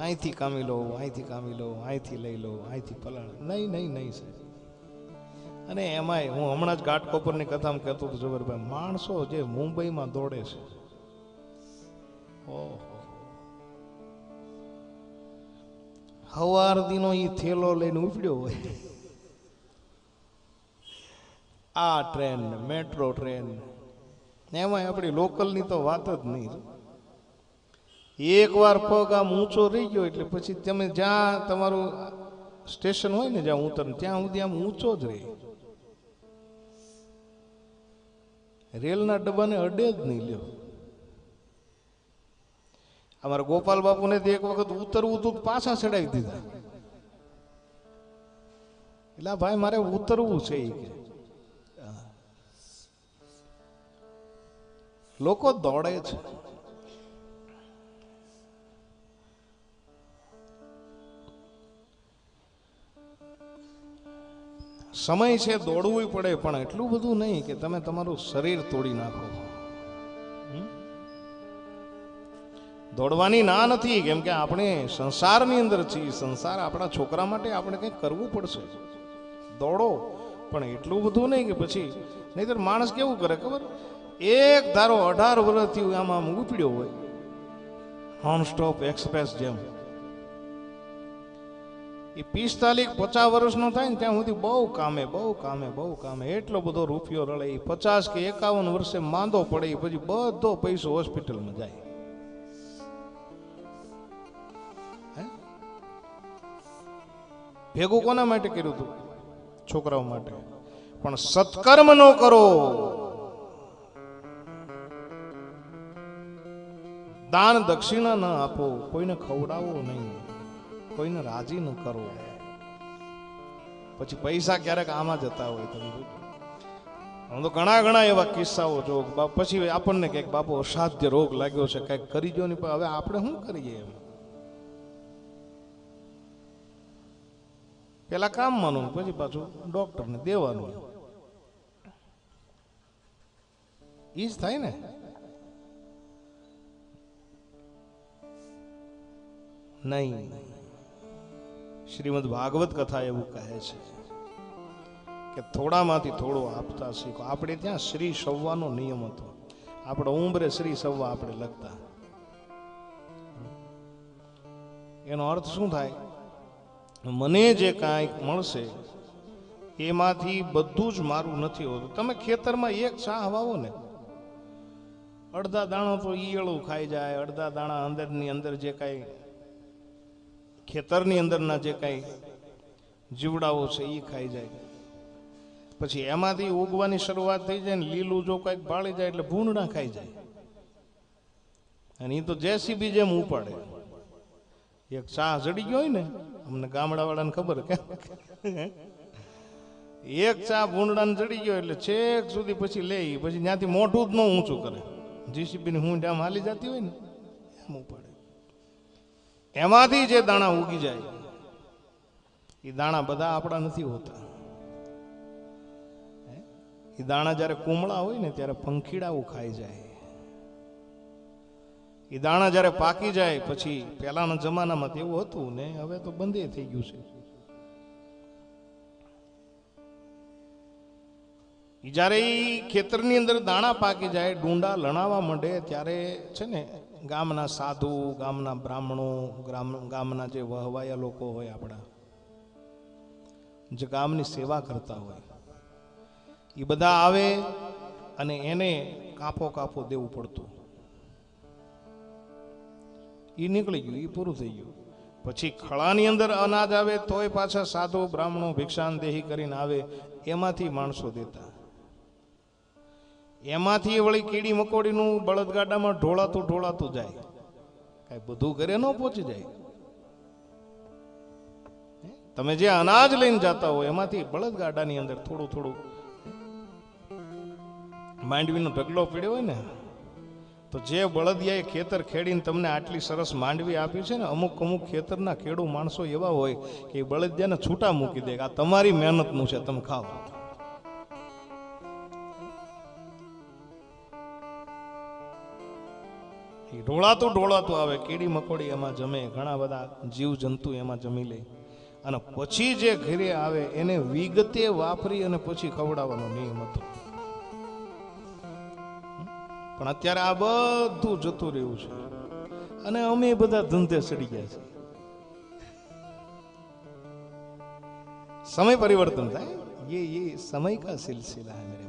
અહીંથી કામી લો, અહીંથી કામી લો, અહીંથી લઈ લો, અહીંથી પલાણ નહીં નહીં નહીં, સાહેબ. અને એમાંય હું હમણાં જ ઘાટકોપરની કથામાં કહેતો હતો જબરભાઈ માણસો જે મુંબઈમાં દોડે છે. ઓહો. હવાર દીનો ઈ થેલો લઈને ઉપડ્યો હોય. આ ટ્રેન, મેટ્રો ટ્રેન. એમાં આપણી લોકલની તો વાત જ નહીં. એકવાર પગ આમ ઊંચો રહી ગયો એટલે પછી તમે જ્યાં તમારું સ્ટેશન હોય ને જ્યાં ઉતર ત્યાં સુધી આમ ઊંચો જ રહે. રેલના ડબ્બાને અડે જ નહીં લ્યો. અમારા ગોપાલ બાપુને તો એક વખત ઉતરવું હતું પાછા ચડાવી દીધા. એટલે ભાઈ મારે ઉતરવું છે કે. લોકો દોડે છે. સમય છે, દોડવું પડે, પણ એટલું બધું નહીં કે તમે તમારું શરીર તોડી નાખો? દોડવાની ના નથી, કેમ કે આપણે સંસારની અંદર છીએ, સંસાર આપણા છોકરા માટે આપણે કંઈક કરવું પડશે. દોડો, પણ એટલું બધું નહીં કે પછી, નહીતર માણસ કેવું કરે ખબર? એક ધારો અઢાર વર્ષથી આમાં આમ ઉપડ્યો હોય. નોન સ્ટોપ એક્સપ્રેસ જેમ. એ પિસ્તાલીસ, પચાસ વર્ષનો થાય ને ત્યાં સુધી બહુ કામે બહુ કામે બહુ કામે. એટલો બધો રૂપિયો રળે એ પચાસ કે એકાવન વર્ષે માંદો પડે એ પછી બધો પૈસો હોસ્પિટલમાં જાય? ભેગું કોના માટે કર્યું હતું છોકરાઓ માટે. પણ સત્કર્મ નો કરો. દાન દક્ષિણા ન આપો. કોઈને ખવડાવો નહીં. કોઈને રાજી ન કરવો પછી પૈસા ક્યારેક આમાં જતા હોય તમે હું તો ઘણા ઘણા એવા કિસ્સાઓ જો પછી આપણને કંઈક બાપુ, અસાધ્ય રોગ લાગ્યો છે, કંઈક કરી જો પણ હવે આપણે શું કરીએ એમ? પેલા કામ માનું પછી પાછું ડોક્ટરને દેવાનું. એ જ થાય ને? નહીં. શ્રીમદ ભાગવત કથા એવું કહે છે કે થોડામાંથી થોડો આપતા શીખો. આપણે ત્યાં શ્રી સવવાનો નિયમ હતો. આપણે ઉંબરે શ્રી સવવા આપણે લખતા. એનો અર્થ શું થાય? મને જે કાંઈક મળશે, એમાંથી બધું જ મારું નથી હોતું. તમે ખેતરમાં એક ચા વાવો ને, અડધા દાણા તો ઈયળું ખાઈ જાય, અડધા દાણા અંદરની અંદર જે કાંઈ ખેતરની અંદરના જે કાંઈ જીવડાઓ છે એ ખાઈ જાય. પછી એમાંથી ઉગવાની શરૂઆત થઈ જાય ને લીલું જો કંઈક બાળી જાય એટલે ભૂંડણા ખાઈ જાય. અને એ તો જેસીબી જેમ ઉપાડે. એક ચા જડી ગયો હોય ને, અમને ગામડાવાળાને ખબર કે એક ચા ભૂંડાને જડી ગયો એટલે છેક સુધી પછી લે પછી ત્યાંથી મોઢું જ ન ઊંચું કરે. જીસીબી ની હું આમ હાલી જતી હોય ને, એમ ઉપાડે. એમાંથી જે દાણા ઉગી જાય, એ દાણા બધા આપણા નથી હોતા. એ દાણા જ્યારે કુમળા હોય ને ત્યારે પંખીડાઓ ખાઈ જાય. એ દાણા જ્યારે પાકી જાય, પછી પહેલાના જમાનામાં તેવું હતું ને, હવે તો બંધે થઈ ગયું છે. જ્યારે એ ખેતરની અંદર દાણા પાકી જાય, ડુંડા લણાવા માંડે, ત્યારે છે ને ગામના સાધુ, ગામના બ્રાહ્મણો, ગ્રામ, ગામના જે વહવાયા લોકો હોય આપણા, જે ગામની સેવા કરતા હોય એ બધા આવે અને એને કાપો કાપો દેવું પડતું. એ નીકળી ગયું એ પૂરું થઈ ગયું. પછી ખળાની અંદર અનાજ આવે તોય પાછા સાધુ, બ્રાહ્મણો ભિક્ષાન દેહી કરીને આવે, એમાંથી માણસો દેતા. એમાંથી વળી કીડી મકોડીનું બળદગાડામાં ઢોળાતું ઢોળાતું જાય. કાંઈ બધું ઘરે ન પહોંચી જાય? તમે જે અનાજ લઈને જતા હો એમાંથી બળદગાડાની અંદર થોડું થોડું માંડવીનો ઢગલો પીડ્યો હોય ને, તો જે બળદિયાએ ખેતર ખેડીને તમને આટલી સરસ માંડવી આપી છે ને, અમુક અમુક ખેતરના ખેડૂ માણસો એવા હોય કે એ બળદિયાને છૂટા મૂકી દે આ તમારી મહેનતનું છે, તમે ખાઓ. ઢોળાતું ઢોળાતું આવે કીડી મકોડી એમાં જમે ઘણા બધા જીવ જંતુ એમાં જમી લે અને પછી જે ઘરે આવે એને વિગતે વાપરી અને પછી ખવડાવવાનો નિયમ હતો પણ અત્યારે આ બધું જતું રહ્યું છે અને અમે બધા ધંધે સડી ગયા છે समय परिवर्तन था ये ये समय का सिलसिला है मेरे